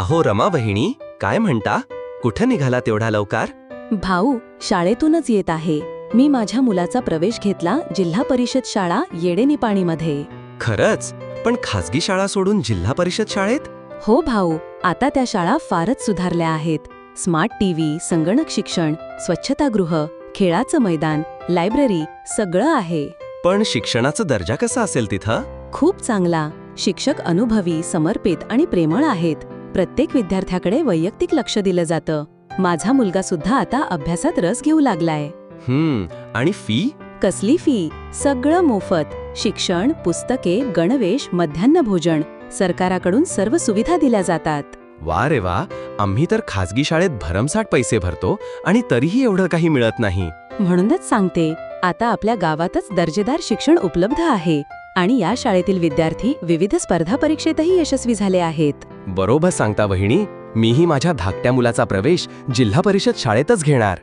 अहो रमा बहिणी काय म्हणता? कुठं निघाला तेवढा लवकर? भाऊ शाळेतूनच येत आहे. मी माझ्या मुलाचा प्रवेश घेतला जिल्हा परिषद शाळा येडेनिपाणीमध्ये खरंच? पण खासगी शाळा सोडून जिल्हा परिषद शाळेत? हो भाऊ आता त्या शाळा फारच सुधारल्या आहेत. स्मार्ट टीव्ही संगणक शिक्षण स्वच्छतागृह खेळाचं मैदान लायब्ररी सगळं आहे. पण शिक्षणाचा दर्जा कसा असेल तिथं? खूप चांगला. शिक्षक अनुभवी समर्पित आणि प्रेमळ आहेत. प्रत्येक विद्यार्थ्याकडे वैयक्तिक लक्ष दिलं जातं. माझा मुलगा सुद्धा आता अभ्यासात रस घेऊ लागलाय. हम्म आणि फी कसली फी सगळं मोफत. शिक्षण पुस्तके गणवेश मध्यान्ह भोजन सरकाराकडून सर्व सुविधा दिल्या जातात. वा रे वा. आम्ही तर खासगी शाळेत भरमसाठ पैसे भरतो आणि तरीही एवढं काही मिळत नाही. म्हणूनच सांगते आता आपल्या गावातच दर्जेदार शिक्षण उपलब्ध आहे. आणि या शाळेतील विद्यार्थी विविध स्पर्धा परीक्षेतही यशस्वी झाले आहेत. बरोबर सांगता वहिनी मीही माझ्या धाकट्या मुलाचा प्रवेश जिल्हा परिषद शाळेतच घेणार.